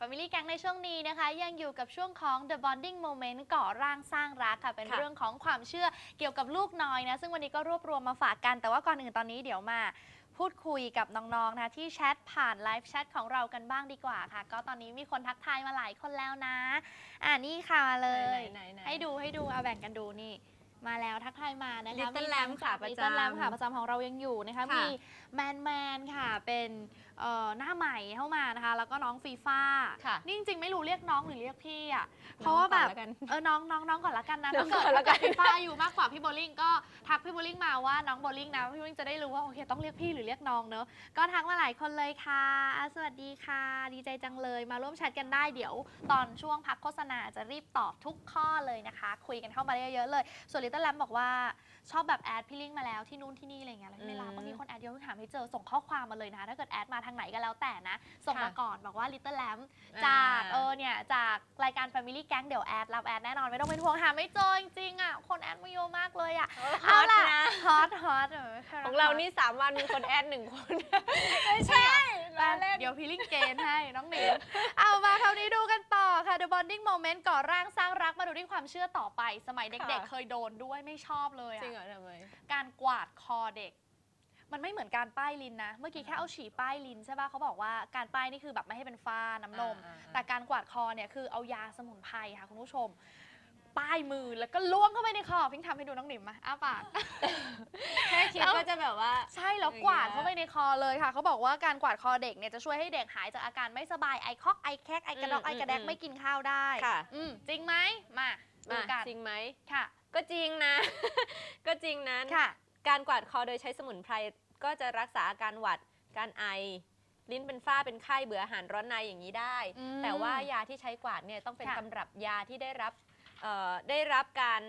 Family Gang ในช่วงนี้นะคะ ยังอยู่กับช่วงของ The Bonding Moment ก่อร่างสร้างรักค่ะ เป็นค่ะเรื่องของความเชื่อเกี่ยวกับลูกน้อยนะ ซึ่งวันนี้ก็รวบรวมมาฝากกัน แต่ว่าก่อนอื่นตอนนี้เดี๋ยวมาพูดคุยกับน้องๆนะที่แชทผ่านไลฟ์แชทของเรากันบ้างดีกว่าค่ะ ก็ตอนนี้มีคนทักทายมาหลายคนแล้วนะ อ่านี่ค่ะมาเลยไหนๆๆๆให้ดูให้ดูเอาแบ่งกันดูนี่มาแล้วทักทายมานะคะ Little Lamb ค่ะประจำลิตเติ้ลแลมค่ะประจำของเรายังอยู่นะคะค่ะมีแมนแมนค่ะเป็นเอ่อหน้าใหม่เข้ามานะคะ แล้วก็น้องฟีฟ่าค่ะนี่จริงๆไม่รู้เรียกน้องหรือเรียกพี่อะเพน้องราะว่าแบบก่อนแล้วกันเออน้องน้องน้องก่อนละกันนะน้ถ้าองเกิดก่อนละกันฟีฟ่าอยู่มากกว่าพี่โบลิ่งก็ทักพี่โบลิ่งมาว่าน้องโบลิ่งนะพี่โบลิ่งจะได้รู้ว่าโอเคต้องเรียกพี่หรือเรียกน้องเนอะก็ทักมาหลายคนเลยค่ะอะ สวัสดีค่ะ ดีใจจังเลยมาร่วมแชทกันได้เดี๋ยว ตอนช่วงพักโฆษณาจะรีบตอบทุกข้อเลยนะคะ คุยกันเข้ามาเยอะๆเลย ส่วนลิตเติ้ลแลมบอกว่าชอบแบบแอดพี่ลิงมาแล้วที่นู่นที่นี่อะไรเงี้ยแล้วไม่รับบางทีคนแอดเยอะเพิ่งหาไม่เจอส่งข้อความมาเลยนะคะถ้าเกิดแอดมาทางไหนก็แล้วแต่นะ ส่งมาค่ะก่อนบอกว่า Little Lamb อ่าจากเออเนี่ยจากรายการ Family Gang เดี๋ยวแอดรับแอดแน่นอนไม่ต้องเป็นห่วงหาไม่เจอจริงๆอะคนแอดมาเยอะมากเลยอะฮอตล่ะนะฮอตฮอตของเรานี่ 3 วันมีคนแอดหนึ่งคนไม่ใช่เดี๋ยวพี่ลิงเกณฑ์ให้น้องหนิวเอามาคราวนี้ดูกันต่อค่ะ The Bonding Moment ก่อร่างสร้างรักมาดูที่ความเชื่อต่อไป สมัยเด็กค่ะๆเคยโดนด้วยไม่ชอบเลยจริงอะเหรอทำไมการกวาดคอเด็ก มันไม่เหมือนการป้ายลิ้นนะ เมื่อกี้แค่เอาฉี่ป้ายลิ้นใช่ป่ะเขาบอกว่าการป้ายนี่คือแบบไม่ให้เป็นฝ้าน้ำนมอ่าๆๆแต่การกวาดคอเนี่ยคือเอายาสมุนไพรค่ะคุณผู้ชม ป้ายมือแล้วก็ล้วงเข้าไปในคอพิงทำให้ดูน้องหนิมมาอ้าปาก แค่คิดว่าจะแบบว่า ใช่แล้วอย่างเงี้ยกวาดเข้าไปในคอเลยค่ะเขาบอกว่าการกวาดคอเด็กเนี่ยจะช่วยให้เด็กหายจากอาการไม่สบายไอคอกไอแคกไอกระดอกอืมไอกระแดกอืมไม่กินข้าวได้ค่ะ อืมจริงไหมมาดูมากันจริงไหมค่ะ ก็จริงนะ ก็จริงนะค่ะการกวาดคอโดยใช้สมุนไพร ก็จะรักษาอาการหวัด การไอ ลิ้นเป็นฝ้าเป็นไข้เบื่ออาหารร้อนในอย่างนี้ได้อืมแต่ว่ายาที่ใช้กวาดเนี่ยต้องเป็นค่ะ ตำรับยาที่ได้รับเอ่อได้รับการ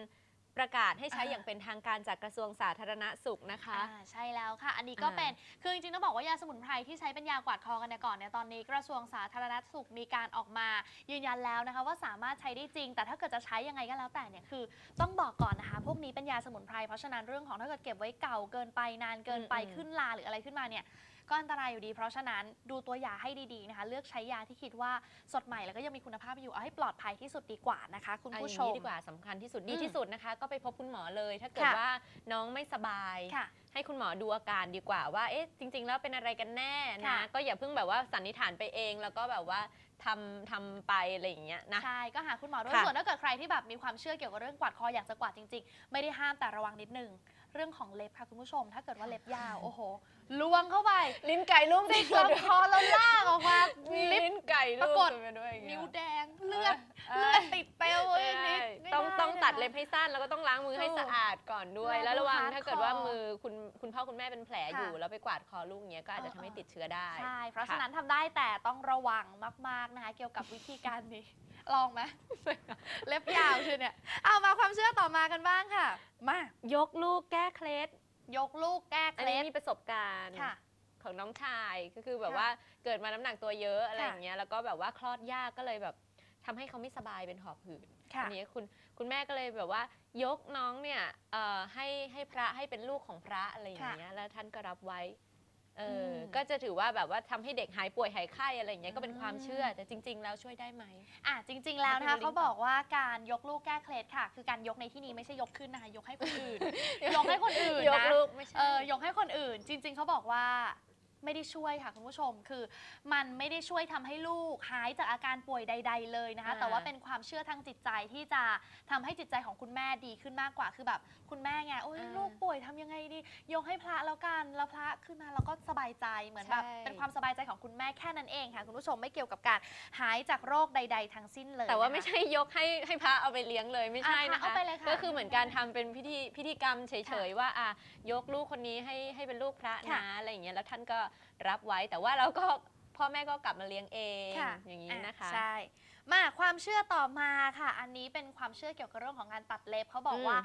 ประกาศให้ใช้อ่าอย่างเป็นทางการจากกระทรวงสาธารณสุขนะคะอ่าใช่แล้วค่ะ อันนี้ก็อ่าเป็นคือจริงๆต้องบอกว่ายาสมุนไพรที่ใช้เป็นยากวาดคอกันเนี่ยก่อนเนี่ยตอนนี้กระทรวงสาธารณสุขมีการออกมา ยืนยันแล้วนะคะ ว่าสามารถใช้ได้จริง แต่ถ้าเกิดจะใช้ยังไงก็แล้วแต่เนี่ยคือ ต้องบอกก่อนนะคะพวกนี้เป็นยาสมุนไพรเพราะฉะนั้นเรื่องของถ้าเกิดเก็บไว้เก่าเกินไปนานเกินไปอืมขึ้นลาหรืออะไรขึ้นมาเนี่ย ก็อันตรายอยู่ดี เพราะฉะนั้นดูตัวยาให้ดีๆนะคะเลือกใช้ยาที่คิดว่าสดใหม่แล้วก็ยังมีคุณภาพอยู่เอาให้ปลอดภัยที่สุดดีกว่านะคะ คุณเอาผู้อย่างชมนี้ดีกว่าสำคัญที่สุดดีอืมที่สุดนะคะ ก็ไปพบคุณหมอเลย ถ้าเกิดค่ะว่าน้องไม่สบายค่ะให้คุณหมอดูอาการดีกว่าว่าเอ๊ะจริง ๆ แล้วเป็นอะไรกันแน่ค่ะนะก็อย่าเพิ่งแบบว่าสันนิษฐานไปเอง แล้วก็แบบว่าทำทำไปอะไรอย่างเงี้ยนะใช่ก็หาคุณหมอด้วยค่ะส่วนถ้าเกิดใครที่แบบมีความเชื่อเกี่ยวกับเรื่องกวาดคออยากจะกวาดจริง ๆ ไม่ได้ห้ามแต่ระวังนิดนึงเรื่องของเล็บค่ะคุณผู้ชม ถ้าเกิดว่าเล็บยาวโอ้โห ล้วงเข้าไปลิ้นไก่ลูกติดลำคอแล้วลากออกมามีลิปลิ้นไก่ลูปรากฏไปด้วยอย่างเงี้นิ้ยวแดงเลือดเอเลืออดติดเปลวเลยใช่นิดไม่ต้องไต้องตัดนะคะเล็บให้สั้นแล้วก็ต้องล้างมือให้ถูกสะอาดก่อนด้วยเราแล้วระวังดูถ้าเกิดว่า hardcore มือคุณคุณพ่อคุณแม่เป็นแผลอยู่ค่ะแล้วไปกวาดคอลูกเงี้ยก็อาจจะเออทำให้ติดเชื้อได้ใช่เพราะค่ฉะนั้นทำได้แต่ต้องระวังมากๆนะคะเกี่ยวกับวิธีการนี้ลองไหมเล็บยาวคือเนี่ยเอามาความเชื่อต่อมากันบ้างค่ะมายกลูกแก้เคล็ด ยกลูกแก้เคอันล็นี้ดมีประสบการณ์ค่ะ ของน้องชายก็คือแบบค่ะว่าเกิดมาน้ำหนักตัวเยอะอะไรค่ะอย่างเงี้ยแล้วก็แบบว่าคลอดยากก็เลยแบบทำให้เขาไม่สบายเป็นหอบหืดค่ะ อันนี้คุณคุณแม่ก็เลยแบบว่ายกน้องเนี่ยเอ่อให้ให้พระให้เป็นลูกของพระอะไรอย่างเงี้ยแล้วท่านก็รับไว้ เอออมก็จะถือว่าแบบว่าทำให้เด็กหายป่วยหายไข้อะไรอย่างเงี้ยก็เป็นความอืมเชื่อแต่จริง ๆ แล้วช่วยได้ไหมอะจริง ๆ แล้วนะคะให้คุณเขาบอกว่าการยกลูกแก้เคล็ดค่ะ คือการยกในที่นี้ไม่ใช่ยกขึ้นนะคะยกให้คนอื่นยกให้คนอื่นยกนะลูกไม่ใช่เออยกให้คนอื่น จริง ๆเขาบอกว่า ไม่ได้ช่วยค่ะคุณผู้ชม คือ มันไม่ได้ช่วยทำให้ลูกหายจากอาการป่วยใด ๆ เลยนะคะอ่าแต่ว่าเป็นความเชื่อทางจิตใจที่จะทำให้จิตใจของคุณแม่ดีขึ้นมากกว่า คือแบบ คุณแม่ไงโอ้ยลูกป่วยทำยังไงดียกให้พระแล้วกันแล้วพระขึ้นมาเราก็สบายใจเหมือนแบบเป็นความสบายใจของคุณแม่แค่นั้นเองค่ะคุณผู้ชมไม่เกี่ยวกับการหายจากโรคใด ๆ ทั้งสิ้นเลย แต่ว่านะคะไม่ใช่ยกให้ให้พระเอาไปเลี้ยงเลยไม่ใช่อะนะคะเอาไปเลยค่ะก็คือเหมือนการทำเป็นพิธีพิธีกรรมเฉยๆว่าอะยกลูกคนนี้ให้ให้เป็นลูกพระค่ะนะอะไรอย่างเงี้ยแล้วท่านก็รับไว้ แต่ว่าเราก็พ่อแม่ก็กลับมาเลี้ยงเอง ค่ะอย่างนี้นะคะอ่ใช่ มาความเชื่อต่อมาค่ะ อันนี้เป็นความเชื่อเกี่ยวกับเรื่องของการตัดเล็บเขาบอกอืมว่า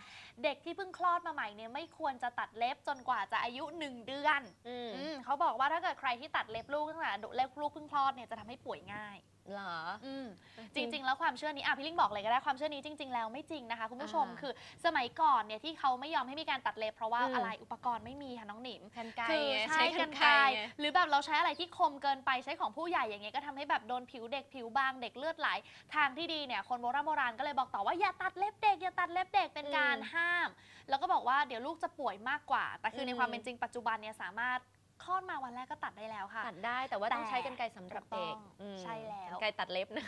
เด็กที่เพิ่งคลอดมาใหม่เนี่ยไม่ควรจะตัดเล็บจนกว่าจะอายุ 1 เดือนอืมอืมเขาบอกว่าถ้าเกิดใครที่ตัดเล็บลูกตั้งแต่เล็บลูกเพิ่งคลอดเนี่ยจะทำให้ป่วยง่ายอเหรออืมจริง ๆ แล้วความเชื่อนี้อะพี่ลิงบอกเลยก็ได้ความเชื่อนี้จริง ๆ แล้วไม่จริงนะคะคุณผู้ชมอ่าคือสมัยก่อนเนี่ยที่เขาไม่ยอมให้มีการตัดเล็บเพราะว่าอืมอะไรอุปกรณ์ไม่มีค่ะน้องหนิมกันไกรคือไงใช้กันไกรไงหรือแบบเราใช้อะไรที่คมเกินไปใช้ของผู้ใหญ่อย่างเงี้ยก็ทำให้แบบโดนผิวเด็กผิวบางเด็กเลือดไหลทางที่ดีเนี่ยคนโบราณโบราณก็เลยบอกต่อว่าอย่าตัดเล็บเด็กอย่าตัดเล็บเด็กเป็นการอืมห้าม แล้วก็บอกว่าเดี๋ยวลูกจะป่วยมากกว่า แต่คือในอืมความเป็นจริงปัจจุบันเนี่ยสามารถคลอดมาวันแรกก็ตัดได้แล้วค่ะ ตัดได้แต่ว่าต้องแต่ใช้กันไกรสำหรับเด็กถูกต้องอืมใช่แล้วกรรไกรตัดเล็บนะ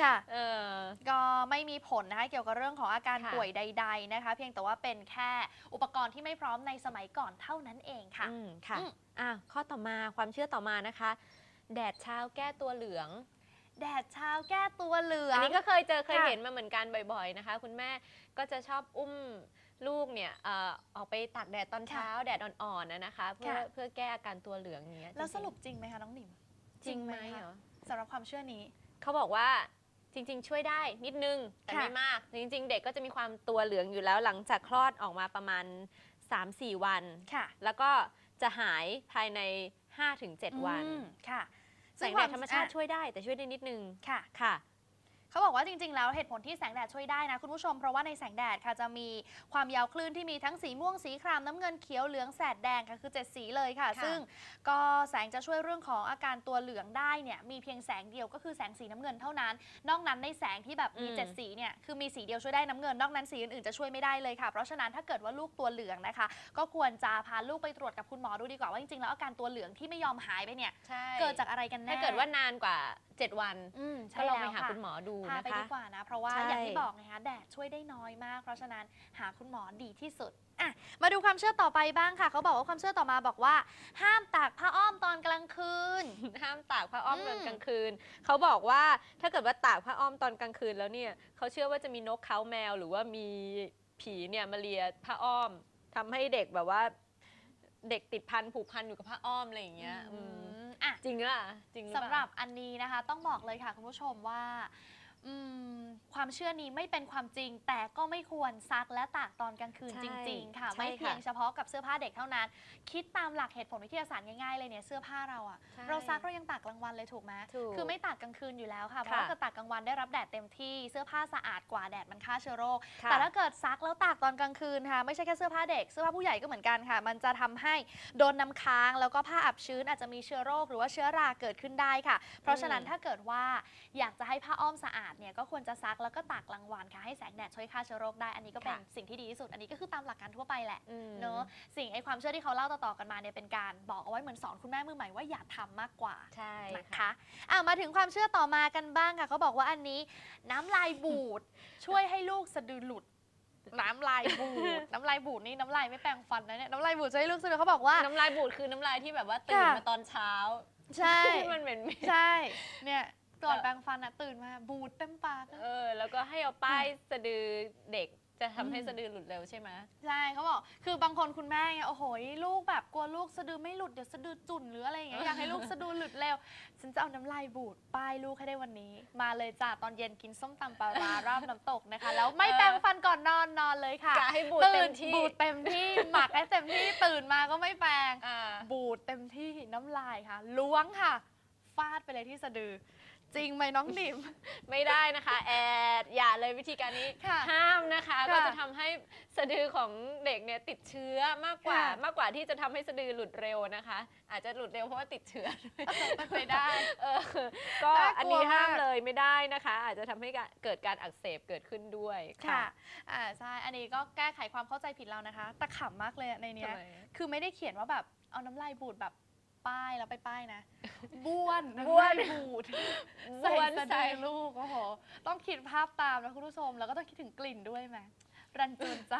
ค่ะเออก็ไม่มีผลนะคะเกี่ยวกับเรื่องของอาการค่ะป่วยใด ๆนะคะ เพียงแต่ว่าเป็นแค่อุปกรณ์ที่ไม่พร้อมในสมัยก่อนเท่านั้นเองค่ะอืมค่ะอืมอะข้อต่อมาความเชื่อต่อมานะคะ แดดเช้าแก้ตัวเหลือง แดดเช้าแก้ตัวเหลืองอันนี้ก็เคยเจอเคยค่ะเห็นมาเหมือนกันบ่อยๆนะคะ คุณแม่ก็จะชอบอุ้มลูกเนี่ยเอ่อออกไปตากแดดตอนเช้าแดดอ่อนๆนะนะคะ เพื่อค่ะเพื่อแก้อาการตัวเหลืองอย่างเงี้ยแล้วจสงๆรุปจริงไหมคะน้องหนิมจริงไหมคะเหรอสำหรับความเชื่อนี้เขาบอกว่าจริง ๆ ช่วยได้นิดนึงแต่ค่ะไม่มาก จริง ๆ เด็กก็จะมีความตัวเหลืองอยู่แล้วหลังจากคลอดออกมาประมาณ 3-4 วันค่ะแล้วก็จะหายภายใน 5-7 วันอืมค่ะ แสงแดดธรรมชาติช่วยได้แต่ช่วยได้นิดนึงค่ะค่ะ เขาบอกว่าจริง ๆ แล้วเหตุผลที่แสงแดดช่วยได้นะคุณผู้ชม เพราะว่าในแสงแดดค่ะจะมีความยาวคลื่นที่มีทั้งสีม่วงสีครามน้ำเงินเขียวเหลืองแสดแดงค่ะคือเจ็ดสีเลยค่ะค่ะ ซึ่งก็แสงจะช่วยเรื่องของอาการตัวเหลืองได้เนี่ยมีเพียงแสงเดียวก็คือแสงสีน้ำเงินเท่านั้น นอกนั้นในแสงที่แบบมีเจ็ดสีเนี่ยคือมีสีเดียวช่วยได้น้ำเงินนอกนั้นสีอื่นๆจะช่วยไม่ได้เลยค่ะ เพราะฉะนั้นถ้าเกิดว่าลูกตัวเหลืองนะคะ ก็ควรจะพาลูกไปตรวจกับคุณหมอดูดีกว่าว่าจริงๆแล้วอาการตัวเหลืองที่ไม่ยอมหายไปเนี่ยใช่เกิดจากอะไรกันแน่ถ้าเกิดว่านานกว่า 7 วันอืมก็ใช่ลองแล้ไปวหาค่ะคุณหมอดูพานะไปคะ ดีกว่านะ เพราะว่าใช่ อย่างที่บอกไงคะแดดช่วยได้น้อยมาก เพราะฉะนั้นหาคุณหมอดีที่สุดอะมาดูความเชื่อต่อไปบ้างค่ะ เขาบอกว่าความเชื่อต่อมาบอกว่า ห้ามตากผ้าอ้อมตอนกลางคืน ห้ามตากผ้าอ้อมอืมตอนกลางคืน เขาบอกว่าถ้าเกิดว่าตากผ้าอ้อมตอนกลางคืนแล้วเนี่ยเขาเชื่อว่าจะมีนกเขาแมว หรือว่ามีผีเนี่ยมาเลียผ้าอ้อมทำให้เด็กแบบว่า เด็กติดพันผูกพันอยู่กับผ้าอ้อมอะไรอย่างเงี้ยอืม อืมอะจริงอะจริงรือสำเปหล่ารับอันนี้นะคะ ต้องบอกเลยค่ะคุณผู้ชมว่าอืม ความเชื่อนี้ไม่เป็นความจริง แต่ก็ไม่ควรซักและตากตอนกลางคืนใช่จริง ๆ ค่ะใช่ไม่เพียงค่ะเฉพาะกับเสื้อผ้าเด็กเท่านั้น คิดตามหลักเหตุผลวิทยาศาสตร์ง่ายๆเลยเนี่ยเสื้อผ้าเราอะใช่เราซักเรายังตากกลางวันเลยถูกไหมถูกคือไม่ตากกลางคืนอยู่แล้วค่ะเพค่ะราะว่าเกิดตากกลางวันได้รับแดดเต็มที่เสื้อผ้าสะอาดกว่าแดดมันฆ่าเชื้อโรคค่ะแต่ถ้าเกิดซักแล้วตากตอนกลางคืนค่ะไม่ใช่แค่เสื้อผ้าเด็กเสื้อผ้าผู้ใหญ่ก็เหมือนกันค่ะ มันจะทำให้โดนน้ำค้างแล้วก็ผ้าอับชื้นอาจจะมีเชื้อโรค หรือว่าเชื้อราเกิดขึ้นได้ค่ะ เพราะฉะนั้นถ้าเกิดว่าอยากจะให้ผ้าอ้อมสะอาดเนี่ยก็ควรจะซักแล้วก็ตากกลางวันค่ะให้แสงแดดช่วยฆ่าเชื้อโรคได้อันนี้ก็เป็นค่ะสิ่งที่ดีที่สุด อันนี้ก็คือตามหลักการทั่วไปแหละอืมเนอะสิ่งไอ้ความเชื่อที่เขาเล่าต่อๆกันมาเนี่ยเป็นการบอกเอาไว้เหมือนสอนคุณแม่มือใหม่ว่าอย่าทำมากกว่าใช่นะค่ะคะอะมาถึงความเชื่อต่อมากันบ้างค่ะเขาบอกว่าอันนี้น้ำลายบูดช่วยให้ลูกสะดือหลุดน้ำลายบูด น้ำลายบูดนี่น้ำลายไม่แปรงฟันนะเนี่ยน้ำลายบูดช่วยให้ลูกสะดือเขาบอกว่า น้ำลายบูดคือน้ำลายที่แบบว่าตื่นค่ะมาตอนเช้า ใช่ ที่มันเหม็นๆใช่ เนี่ย ก่อนเออแปรงฟันอะตื่นมาบูดเต็มปากอะเออ แล้วก็ให้เอาป้ายสะดือเด็กจะทำให้อืมสะดือหลุดเร็วใช่ไหมใช่เขาบอกคือบางคนคุณแม่ไงโอ้โหลูกแบบกลัวลูกสะดือไม่หลุดเดี๋ยวสะดือจุ่นหรืออะไรอย่างเงี้ยอยากให้ลูกสะดือหลุดเร็วฉันจะเอาน้ำลายบูดป้ายลูกให้ได้วันนี้ มาเลยจ้าตอนเย็นกินส้มตำปลาร้าราบน้ำตกนะคะ แล้วไม่แปรงฟันก่อนนอนนอนเลยค่ะกะให้บูดเต็ตื่มนที่บูดเต็มที่หมักให้เต็มที่ตื่นมาก็ไม่แปรงอ่าบูดเต็มที่น้ำลายค่ะ ล้วงค่ะ ฟาดไปเลยที่สะดือ จริงไหมน้องหนิม ไม่ได้นะคะ แอดอย่าเลยวิธีการนี้ค่ะห้ามนะคะ ค่ะก็จะทำให้สะดือของเด็กเนี่ยติดเชื้อมากกว่า ค่ะ มากกว่าที่จะทำให้สะดือหลุดเร็วนะคะ อาจจะหลุดเร็วเพราะว่าติดเชื้อด้วย เป็นไปได้ เออก็น่ากลัวอันนี้ห้ามมาก เลยไม่ได้นะคะ อาจจะทำให้เกิดการอักเสบเกิดขึ้นด้วยค่ะ อ่าใช่ อันนี้ก็แก้ไขความเข้าใจผิดเรานะคะ แต่ขำมากเลยอะในเนี้ทำยไม คือไม่ได้เขียนว่าแบบเอาน้ำลายบูดแบบ ป้ายแล้วไปป้ายนะ บ้วนบ้วนำลายบูดใส่บ้วนสะใส่ดือลูกโอ้โหต้องคิดภาพตามนะคุณผู้ชม แล้วก็ต้องคิดถึงกลิ่นด้วยไหมรันจวนใจ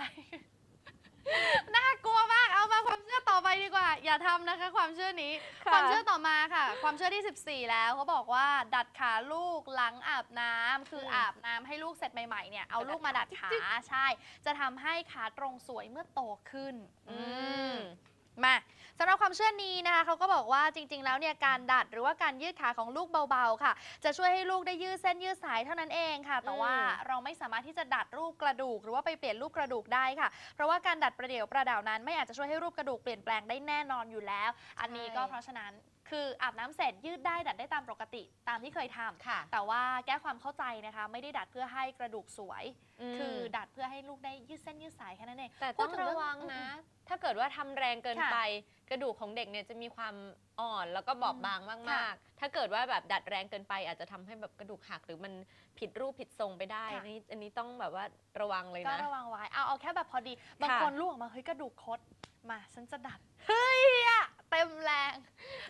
น่ากลัวมาก เอามาความเชื่อต่อไปดีกว่า อย่าทำนะคะ ความเชื่อนี้ค่ะความเชื่อต่อมาค่ะ ความเชื่อที่ 14 แล้วเขาบอกว่า ดัดขาลูกหลังอาบน้ำคืออาบน้ำให้ลูกเสร็จใหม่ๆ เนี่ย เอาลูกมาดัดขา ใช่ จะทำให้ขาตรงสวยเมื่อโตขึ้น อื มมาสำหรับความเชื่อนี้นะคะเขาก็บอกว่าจริง ๆ แล้วเนี่ยการดัดหรือว่าการยืดขาของลูกเบาๆค่ะ จะช่วยให้ลูกได้ยืดเส้นยืดสายเท่านั้นเองค่ะ แต่ว่าอืมเราไม่สามารถที่จะดัดรูปกระดูก หรือว่าไปเปลี่ยนรูปกระดูกได้ค่ะ เพราะว่าการดัดประเดี๋ยวประดาวนั้น ไม่อาจจะช่วยให้รูปกระดูกเปลี่ยนแปลงได้แน่นอนอยู่แล้ว อันนี้ก็เพราะฉะนั้น คืออาบน้ำเสร็จยืดได้ดัดได้ตามปกติตามที่เคยทำค่ะแต่ว่าแก้ความเข้าใจนะคะ ไม่ได้ดัดเพื่อให้กระดูกสวย คือดัดเพื่อให้ลูกได้ยืดเส้นยืดสายแค่นั้นเองแต่พูต้ดองถึงเรื่ระองวังนะอืมถ้าเกิดว่าทำแรงเกินค่ะไปกระดูกของเด็กเนี่ยจะมีความอ่อนแล้วก็บอบบางค่ะมากๆ ถ้าเกิดว่าแบบดัดแรงเกินไป อาจจะทำให้แบบกระดูกหักหรือมันผิดรูปผิดทรงไปได้ค่ะอันนี้อันนี้ต้องแบบว่าระวังเลยก็นะระวังไว้เอาเอาแค่แบบพอดีบางค่ะคนลูกออกมาเฮ้ยกระดูกคดมาฉันจะดัดเฮ้ยอะเต็มแรง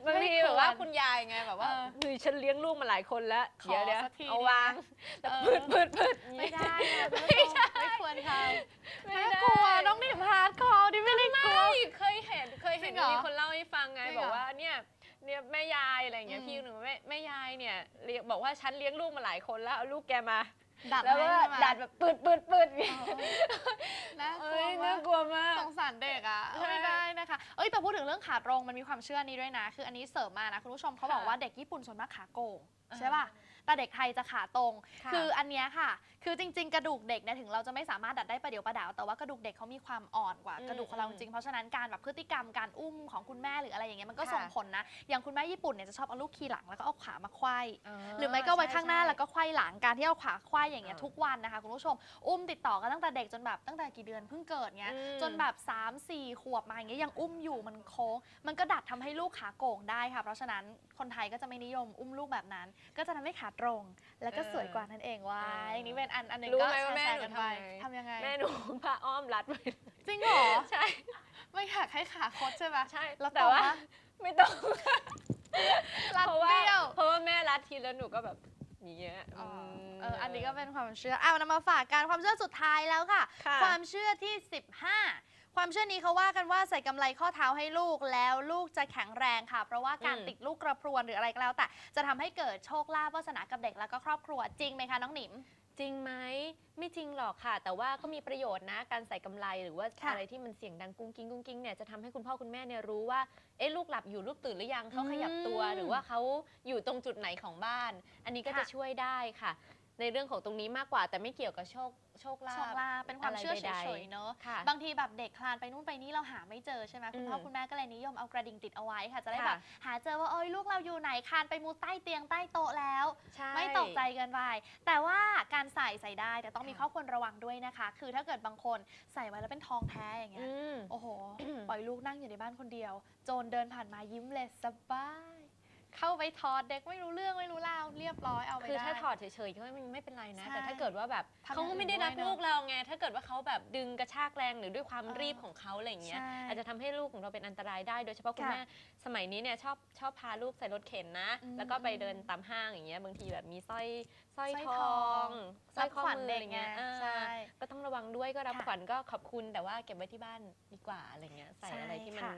บางทีไม่ควรแบบว่าคุณยายไงแบบว่าเออเฮ้ยฉันเลี้ยงลูกมาหลายคนแล้วขอเดี๋ยวเดี๋ยวสักทีเอาดีวางนะแล้วเออพืดพืดพืดไม่ได้นะคุณไม่ผู้ชใช่มไม่ควรทำไม่น่าได้กลัวน้องหนิมฮาร์ดคอร์ดิไม่ได้กลัวไม่เคยเห็นเคยเห็นจริงเหรอมีคนเล่าให้ฟังไงจริงเหรบออกว่าเนี่ยเนี่ยแม่ยายอะไรอย่างเงี้ยอืมพี่หนูแม่แม่ยายเนี่ยเลี้ยงบอกว่าฉันเลี้ยงลูกมาหลายคนแล้วเอาลูกแกมา ดัดแล้วให้ก็ใช่ไหมดัดแบบปืดปืดปืดเออเออน่ากลัเอ้วยมาน่ากกลัวมากสงสารเด็กอะใช่ไม่ได้นะคะ เอ้ยแต่พูดถึงเรื่องขาตรงมันมีความเชื่อนี้ด้วยนะ คืออันนี้เสริมมานะคุณผู้ชมเขาบอกค่ะว่าเด็กญี่ปุ่นส่วนมากขาโก่งอ่าใช่ป่ะ แต่เด็กไทยจะขาตรง ค่ะ คืออันเนี้ยค่ะ คือจริง ๆ กระดูกเด็กเนี่ยถึงเราจะไม่สามารถดัดได้ประเดี๋ยวประดาว แต่ว่ากระดูกเด็กเขามีความอ่อนกว่าอืมกระดูกของเราจริงๆเพราะฉะนั้นการแบบพฤติกรรมการอุ้มของคุณแม่หรืออะไรอย่างเงี้ยมันก็ค่ะ ส่งผลนะ อย่างคุณแม่ญี่ปุ่นเนี่ยจะชอบเอาลูกขี่หลังแล้วก็เอาขามาไขว้เออหรือไม่ก็ไว้ใช่ข้างหน้าใช่แล้วก็ไขว้หลังการที่เอาขาไขว้อย่างเงี้ยเออทุกวันนะคะคุณผู้ชม อุ้มติดต่อกันตั้งแต่เด็กจนแบบตั้งแต่กี่เดือนเพิ่งเกิดเงี้ยอืม จนแบบ 3 4 ขวบมาอย่างเงี้ยยังอุ้มอยู่มันโค้ง มันก็ดัดทำให้ลูกขาโก่งได้ค่ะ เพราะฉะนั้นคนไทยก็จะไม่นิยมอุ้มลูกแบบนั้น ก็จะทำให้ขาตรง แล้วก็สวยกว่านั่นเองว้ายนี่เป็นอันอันหนึงรู้ก็ไหมว่าแม่แชหร์นูๆกันไปทำไงทำยังไง แม่หนูผ้าอ้อมรัดไว้จริงเหรอ ใช่ ไม่อยากให้ขาคดใช่ไหมใช่แล้วแต่ต่อว่าว่าไม่ต้อง รัดเพราะว่าเบี้ยว เพราะว่าแม่รัดทีแล้วหนูก็แบบอย่างเงี้ยอ๋อม เอออันนี้ก็เป็นความเชื่อเอานำมาฝากกันความเชื่อสุดท้ายแล้วค่ะ ค่ะ ความเชื่อที่ 15 ความเชื่อนี้เขาว่ากันว่าใส่กำไรข้อเท้าให้ลูกแล้วลูกจะแข็งแรงค่ะ เพราะว่าการอืมติดลูกกระพรวนหรืออะไรก็แล้ว แต่จะทำให้เกิดโชคลาภวาสนากับเด็กแล้วก็ครอบครัวจริงไหมคะน้องหนิมจริงไหมไม่จริงหรอกค่ะ แต่ว่าก็มีประโยชน์นะ การใส่กำไรหรือว่าค่ะอะไรที่มันเสียงดังกุ้งกิ้งกุ้งกิ้งเนี่ยจะทำให้คุณพ่อคุณแม่เนี่ยรู้ว่าเอ๊ะลูกหลับอยู่ลูกตื่นหรือยังเขาขยับตัวอืมหรือว่าเขาอยู่ตรงจุดไหนของบ้าน อันนี้ก็ค่ะจะช่วยได้ค่ะ ในเรื่องของตรงนี้มากกว่าแต่ไม่เกี่ยวกับโชค โชคลาโชคภลาภเป็นความเชื่ออะไรใดๆเฉยๆเนอะค่ะบางทีแบบเด็กคลานไปนู่นไปนี่เราหาไม่เจอใช่ไหมคุณพ่ออืมคุณแม่ก็เลยนิยมเอากระดิ่งติดเอาไว้ค่ะ จะได้ค่ะแบบหาเจอว่าเอ้ยลูกเราอยู่ไหนคลานไปมุดใต้เตียงใต้โต๊ะแล้วใช่ไม่ตกใจเกินไปแต่ว่าการใส่ใส่ได้แต่ต้องมีค่ะข้อควรระวังด้วยนะคะ คือถ้าเกิดบางคนใส่ไว้แล้วเป็นทองแท้อย่างเงี้ยอืมโอ้โห ปล่อยลูกนั่งอยู่ในบ้านคนเดียว โจรเดินผ่านมายิ้มเลยสบาย เข้าไปถอดเด็กไม่รู้เรื่องไม่รู้ราวเรียบร้อยเอาไปคือได้ถ้าถอดเฉยๆก็ไม่ไม่เป็นไรนะ ใช่แต่ถ้าเกิดว่าแบบทำเขาก็ไม่ได้รักอย่างอื่นด้วยเนอะลูกเราไง ถ้าเกิดว่าเขาแบบดึงกระชากแรงหรือด้วยความเออรีบของเขาอะไรอย่างเงี้ย ใช่อาจจะทำให้ลูกของเราเป็นอันตรายได้โดยเฉพาะคุณค่ะแม่สมัยนี้เนี่ยชอบชอบพาลูกใส่รถเข็นนะ อืมแล้วก็ไปเดินตามห้างอย่างเงี้ยบางทีแบบมีสร้อยสร้อยสร้อยททอองงสร้อยข้อรับขวัญมือเด็อะกไรเงี้ยไงเออใช่ก็ต้องระวังด้วยก็รับค่ะขวัญก็ขอบคุณแต่ว่าเก็บไว้ที่บ้านดีกว่าอะไรเงี้ยใส่อะไรใช่ที่มันค่ะ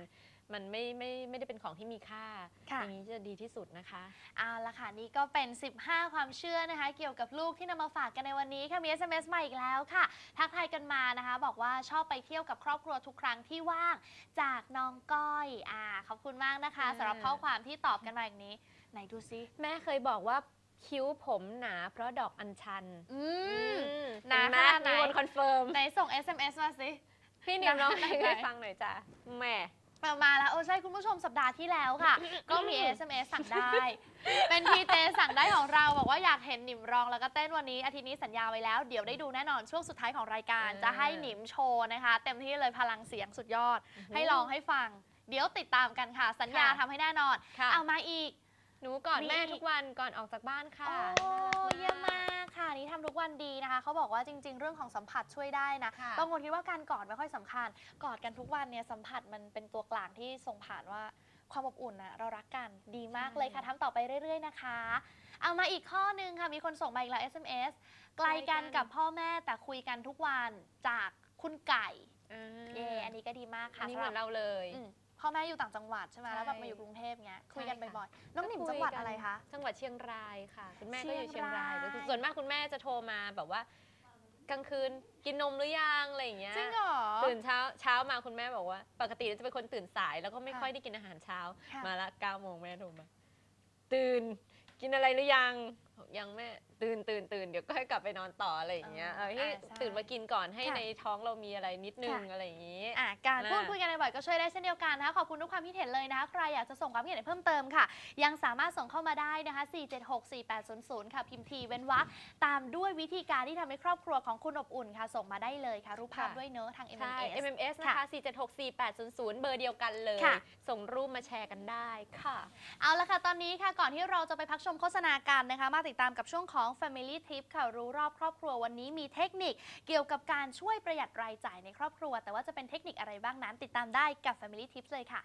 มันไม่ไม่ไม่ได้เป็นของที่มีค่าค่ะอย่างนี้จะดีที่สุดนะคะเอาละค่ะนี่ก็เป็น 15 ความเชื่อนะคะ เกี่ยวกับลูกที่นำมาฝากกันในวันนี้ค่ะมี SMS มาอีกแล้วค่ะ ทักทายกันมานะคะ บอกว่าชอบไปเที่ยวกับครอบครัวทุกครั้งที่ว่างจากน้องก้อยอ่าขอบคุณมากนะคะอ่าสำหรับข้อความที่ตอบกันมาอย่างนี้ ไหนดูซิแม่เคยบอกว่าคิ้วผมหนาเพราะดอกอัญชัน อืมอืมหนาเห็ไหมขนาดไหนมีคนคอนเฟิร์มไหนส่ง SMS มาสิ พี่นิวร้องเพลงได้ให้ฟังหน่อยจ้ะแหม่ มามาแล้วโอ้ใช่คุณผู้ชมสัปดาห์ที่แล้วค่ะ ก็มี SMS สั่งได้ เป็นพีเจสั่งได้ของเราบอกว่าอยากเห็นหนิมร้องแล้วก็เต้นวันนี้อาทิตย์นี้สัญญาไว้แล้ว เดี๋ยวได้ดูแน่นอนช่วงสุดท้ายของรายการเออจะให้หนิมโชว์นะคะ เต็มที่เลยพลังเสียงสุดยอด ให้ลองให้ฟัง เดี๋ยวติดตามกันค่ะ สัญญาค่ะทำให้แน่นอนค่ะเอามาอีก หนูกอดมีแม่อีกทุกวันก่อนออกจากบ้านค่ะโอ้น่ารักเยี่ยม วันดีนะคะเขาบอกว่าจริง ๆ เรื่องของสัมผัสช่วยได้นะค่ะบางคนคิดว่าการกอดไม่ค่อยสำคัญ กอดกันทุกวันเนี่ยสัมผัสมันเป็นตัวกลางที่ส่งผ่านว่าความอบอุ่นนะเรารักกันดีมากเลยค่ะทำต่อไปเรื่อย ๆ นะคะ เอามาอีกข้อหนึงค่ะ มีคนส่งมาอีกแล้ว SMS ไกลกันกับพ่อแม่แต่คุยกันทุกวันจากคุณไก่อ่าเย่อันนี้ก็ดีมากอัค่ะนนี้สำเหหมืรัอบนเราเลยอืม พ่อแม่อยู่ต่างจังหวัดใช่ไหมใช่ แล้วแบบมาอยู่กรุงเทพเงี้ยคุยกันใช่ค่ะบ่อยๆน้องหนิมก็คุยจังหวัดกันอะไรคะ จังหวัดเชียงรายค่ะ คุณแม่ก็อยู่เชีเชียยงงรารายยแต่ส่วนมากคุณแม่จะโทรมาแบบว่ากลางคืนกินนมหรือยังอะไรอย่างเงี้ย จริงเหรอ ตื่นเช้าเช้ามาคุณแม่บอกว่า ปกติจะเป็นคนตื่นสายแล้วก็ไม่ค่ะค่อยได้กินอาหารเช้า ค่ะ มาละเก้าโมงแม่โทรมาตื่นกินอะไรหรือยังบอก ยังแม่ตื่นตื่นตื่นเดี๋ยวก็ให้กลับไปนอนต่ออะไรอย่างเงี้ยเออให้อ่าใช่ตื่นมากินก่อนให้ค่ะ ในท้องเรามีอะไรนิดนึงค่ะอะไรอย่างงี้ อะการอ่าพูดคุยกันบ่อยๆก็ช่วยได้เช่นเดียวกันนะคะขอบคุณทุกความคิดเห็นเลยนะคะใครอยากจะส่งความคิดเห็นเพิ่มเติมค่ะ ยังสามารถส่งเข้ามาได้นะคะ 4764800 ค่ะ พิมพ์ทีเว้นวรรคตามด้วยวิธีการที่ทำให้ครอบครัวของคุณอบอุ่นค่ะ ส่งมาได้เลยค่ะ รูปภาพค่ะ ด้วยเนอะทางใช่ MMS MMS นะค่ะคะ 4764800 เบอร์เดียวกันเลย ค่ะ ส่งรูปมาแชร์กันได้ค่ะ เอาละค่ะ ตอนนี้ค่ะก่อนที่เราจะไปพักชมโฆษณากันนะคะมาติดตามกับช่วงของ Family Tip ค่ะรู้รอบครอบครัววันนี้มีเทคนิคเกี่ยวกับการช่วยประหยัดรายจ่ายในครอบครัว แต่ว่าจะเป็นเทคนิคอะไรบ้างนั้น ติดตามได้กับ Family Tips เลยค่ะ